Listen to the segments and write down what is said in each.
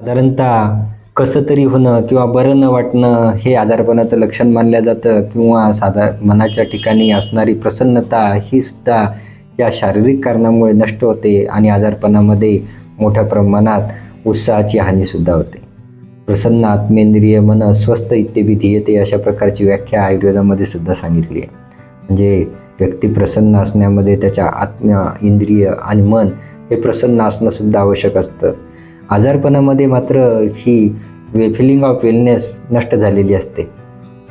साधारणतः कसं तरी होणं किंवा बरं न वाटणं हे आजारपणाचं लक्षण मानलं जातं किंवा साधा मनाच्या ठिकाणी असणारी प्रसन्नता ही सुद्धा या शारीरिक कारणामुळे नष्ट होते आणि आजारपणामध्ये मोठ्या प्रमाणात उत्साहाची हानीसुद्धा होते. प्रसन्न आत्मेंद्रिय मन स्वस्थ इत्यभिधी येते अशा प्रकारची व्याख्या आयुर्वेदामध्ये सुद्धा सांगितली आहे. म्हणजे व्यक्ती प्रसन्न असण्यामध्ये त्याच्या आत्म इंद्रिय आणि मन हे प्रसन्न असणं सुद्धा आवश्यक असतं. आजारपणामध्ये मात्र ही वे फिलिंग ऑफ वेलनेस नष्ट झालेली असते.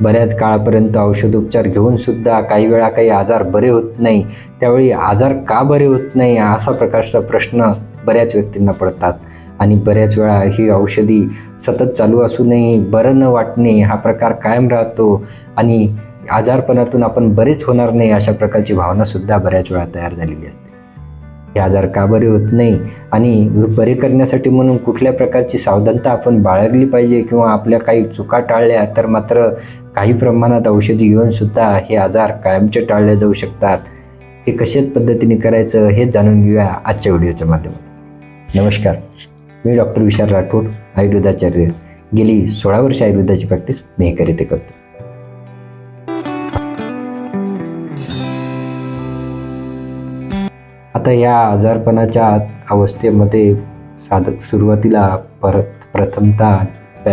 बऱ्याच काळापर्यंत औषधोपचार घेऊनसुद्धा काही वेळा काही आजार बरे होत नाही. त्यावेळी आजार का बरे होत नाही असा प्रकारचा प्रश्न बऱ्याच व्यक्तींना पडतात. आणि बऱ्याच वेळा ही औषधी सतत चालू असूनही बरं न वाटणे हा प्रकार कायम राहतो आणि आजारपणातून आपण बरेच होणार नाही अशा प्रकारची भावनासुद्धा बऱ्याच वेळा तयार झालेली असते. हे आजार का बरे होत नाही? आणि बरे करण्यासाठी म्हणून कुठल्या प्रकारची सावधानता आपण बाळगली पाहिजे किंवा आपल्या काही चुका टाळल्या तर मात्र काही प्रमाणात औषधी येऊनसुद्धा हे आजार कायमचे टाळले जाऊ शकतात. हे कशाच पद्धतीने करायचं हेच जाणून घेऊया आजच्या व्हिडिओच्या माध्यमातून. नमस्कार. मी डॉक्टर विशाल राठोड आयुर्वेदाचार्य. गेली सोळा वर्ष आयुर्वेदाची प्रॅक्टिस मी करते करतो आता या आजारपणाच्या अवस्थेमध्ये साधक सुरुवातीला परत प्रथमतः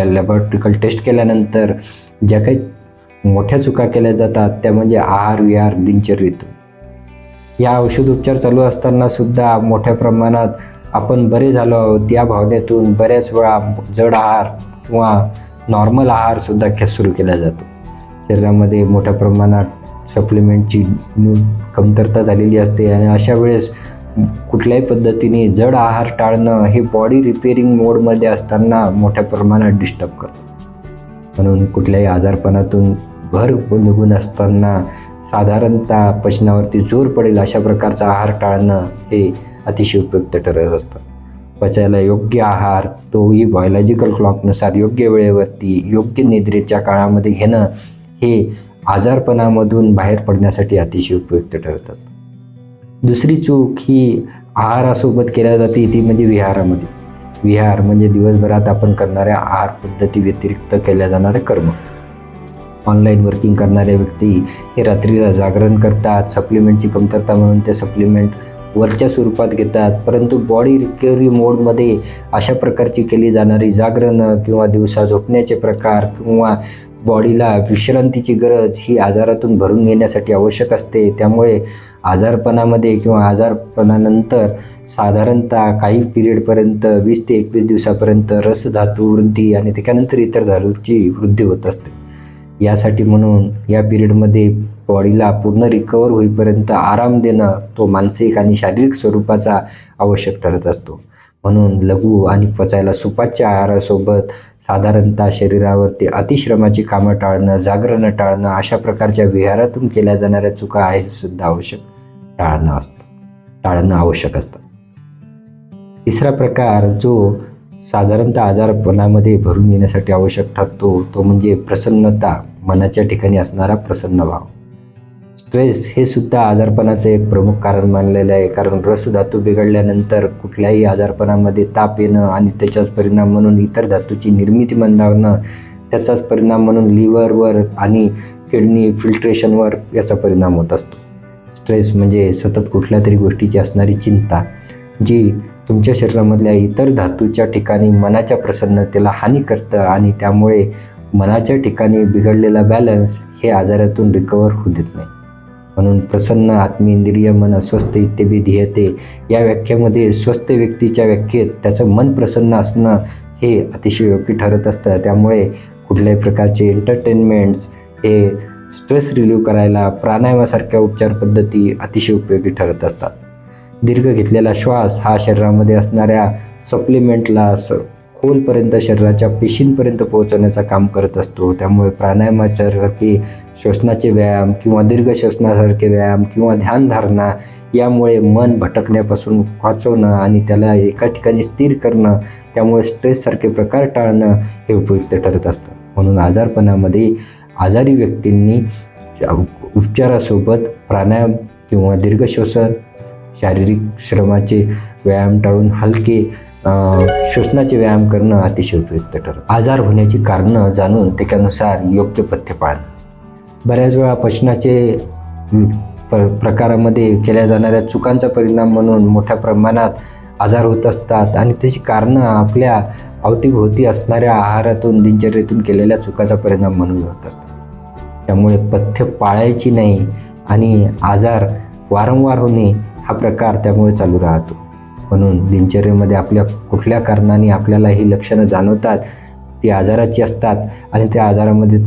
लॅबॉरेटरिकल टेस्ट केल्यानंतर ज्या काही मोठ्या चुका केल्या जातात त्या म्हणजे आहार विहार दिनचर्येतून. या औषधोपचार चालू असताना सुद्धा मोठ्या प्रमाणात आपण बरे झालो आहोत. या भावनेतून बऱ्याच वेळा जड आहार किंवा नॉर्मल आहारसुद्धा सुरू केला जातो. शरीरामध्ये मोठ्या प्रमाणात सप्लिमेंटची न्यू कमतरता झालेली असते आणि अशा वेळेस कुठल्याही पद्धतीने जड आहार टाळणं हे बॉडी रिपेअरिंग मोडमध्ये असताना मोठ्या प्रमाणात डिस्टर्ब करतं. म्हणून कुठल्याही आजारपणातून भर निघून असताना साधारणतः पचनावरती जोर पडेल अशा प्रकारचा आहार टाळणं हे अतिशय उपयुक्त ठरत असतं. पचायला योग्य आहार तोही बायोलॉजिकल क्लॉकनुसार योग्य वेळेवरती योग्य निद्रेच्या काळामध्ये घेणं हे आजारपणामधून बाहेर पडण्यासाठी अतिशय उपयुक्त ठरतात. दुसरी चूक ही आहारासोबत केल्या जाते ती म्हणजे विहारामध्ये. विहार म्हणजे दिवसभरात आपण करणाऱ्या आहार पद्धती व्यतिरिक्त केल्या जाणारे कर्म. ऑनलाईन वर्किंग करणाऱ्या व्यक्ती हे रात्रीला जागरण करतात सप्लिमेंटची कमतरता म्हणून ते सप्लिमेंट वरच्या स्वरूपात घेतात परंतु बॉडी रिकव्हरी मोडमध्ये अशा प्रकारची केली जाणारी जागरणं किंवा दिवसा झोपण्याचे प्रकार किंवा बॉडीला विश्रांतीची गरज ही आजारातून भरून घेण्यासाठी आवश्यक असते. त्यामुळे आजारपणामध्ये किंवा आजारपणानंतर साधारणतः काही पिरियडपर्यंत वीस ते एकवीस दिवसापर्यंत रसधातू वृद्धी आणि त्याच्यानंतर इतर धातूची वृद्धी होत असते. यासाठी म्हणून या पिरियडमध्ये बॉडीला पूर्ण रिकवर होईपर्यंत आराम देणं तो मानसिक आणि शारीरिक स्वरूपाचा आवश्यक ठरत असतो. म्हणून लघु आणि पचायला सुपाच्या आहारासोबत साधारणतः शरीरावरती अतिश्रमाची कामं टाळणं जागरणं टाळणं अशा प्रकारच्या विहारातून केल्या जाणाऱ्या चुका आहेत सुद्धा आवश्यक. टाळणं असतं. टाळणं आवश्यक असतं. तिसरा प्रकार जो साधारणतः आजारपणामध्ये भरून येण्यासाठी आवश्यक ठरतो तो म्हणजे प्रसन्नता मनाच्या ठिकाणी असणारा प्रसन्न भाव. स्ट्रेस हे सुद्धा आजारपणाचं एक प्रमुख कारण मानलेलं आहे. कारण रस धातू बिघडल्यानंतर कुठल्याही आजारपणामध्ये ताप येणं आणि त्याचाच परिणाम म्हणून इतर धातूची निर्मिती मंदावणं त्याचाच परिणाम म्हणून लिव्हरवर आणि किडनी फिल्ट्रेशनवर याचा परिणाम होत असतो. स्ट्रेस म्हणजे सतत कुठल्या तरी गोष्टीची असणारी चिंता जी तुमच्या शरीरामधल्या इतर धातूच्या ठिकाणी मनाच्या प्रसन्नतेला हानी करतं आणि त्यामुळे मनाच्या ठिकाणी बिघडलेला बॅलन्स हे आजारातून रिकवर होऊ देत नाही. म्हणून प्रसन्न आत्मेंद्रिय मन अस्वस्थ इत्यादी ध्येयते या व्याख्येमध्ये स्वस्थ व्यक्तीच्या व्याख्येत त्याचं मन प्रसन्न असणं हे अतिशय योग्य ठरत असतं. त्यामुळे कुठल्याही प्रकारचे एंटरटेनमेंट्स हे स्ट्रेस रिलीव्ह करायला प्राणायामासारख्या उपचार पद्धती अतिशय उपयोगी ठरत असतात. दीर्घ घेतलेला श्वास हा शरीरामध्ये असणाऱ्या सप्लिमेंटला स खोलपर्यंत शरीराच्या पेशींपर्यंत पोहोचवण्याचं काम करत असतो. त्यामुळे प्राणायामासारखे श्वसनाचे व्यायाम किंवा दीर्घ श्वसनासारखे व्यायाम किंवा ध्यानधारणा यामुळे मन भटकण्यापासून वाचवणं आणि त्याला एका ठिकाणी स्थिर करणं त्यामुळे स्ट्रेससारखे प्रकार टाळणं हे उपयुक्त ठरत असतं. म्हणून आजारपणामध्ये आजारी व्यक्तींनी उपचारासोबत प्राणायाम किंवा दीर्घ श्वसन शारीरिक श्रमाचे व्यायाम टाळून हलके श्वसनाचे व्यायाम करणं अतिशय उपयुक्त ठरतं आजार होण्याची कारणं जाणून त्याच्यानुसार योग्य पथ्य पाळणं. बऱ्याच वेळा पचनाचे प्र प्रकारामध्ये केल्या जाणाऱ्या चुकांचा परिणाम म्हणून मोठ्या प्रमाणात आजार होत असतात आणि त्याची कारणं आपल्या अवतीभोवती असणाऱ्या आहारातून दिनचर्येतून केलेल्या चुकाचा परिणाम म्हणून होत असतात. त्यामुळे पथ्य पाळायची नाही आणि आजार वारंवार होणे हा प्रकार त्यामुळे चालू राहतो. म्हणून दिनचर्येमध्ये आपल्या कुठल्या कारणाने आपल्याला ही लक्षणं जाणवतात ती आजाराची असतात आणि त्या आजारामध्ये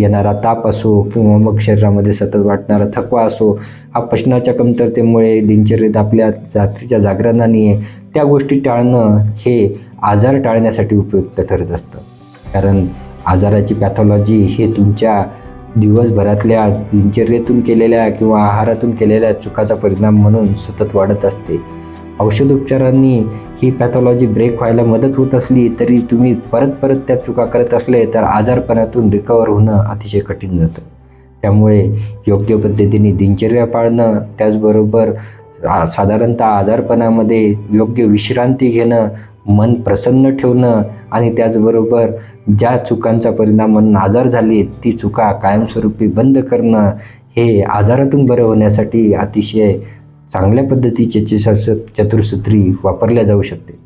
येणारा ताप असो किंवा मग शरीरामध्ये सतत वाटणारा थकवा असो हा पचनाच्या कमतरतेमुळे दिनचर्येत आपल्या रात्रीच्या जागरणाने त्या गोष्टी टाळणं हे आजार टाळण्यासाठी उपयुक्त ठरत असतं. कारण आजाराची पॅथॉलॉजी हे तुमच्या दिवसभरातल्या दिनचर्येतून केलेल्या किंवा आहारातून केलेल्या चुकाचा परिणाम म्हणून सतत वाढत असते. औषधोपचारांनी ही पॅथॉलॉजी ब्रेक व्हायला मदत होत असली तरी तुम्ही परत परत त्या चुका करत असले तर आजारपणातून रिकवर होणं अतिशय कठीण जातं. त्यामुळे योग्य पद्धतीने दिनचर्या पाळणं त्याचबरोबर साधारणतः आजारपणामध्ये योग्य विश्रांती घेणं मन प्रसन्न ठेवणं आणि त्याचबरोबर ज्या चुकांचा परिणाम म्हणून आजार झाले ती चुका कायमस्वरूपी बंद करणं हे आजारातून बरं होण्यासाठी अतिशय चांगल्या पद्धतीचे चतुर्सूत्री वापरल्या जाऊ शकते.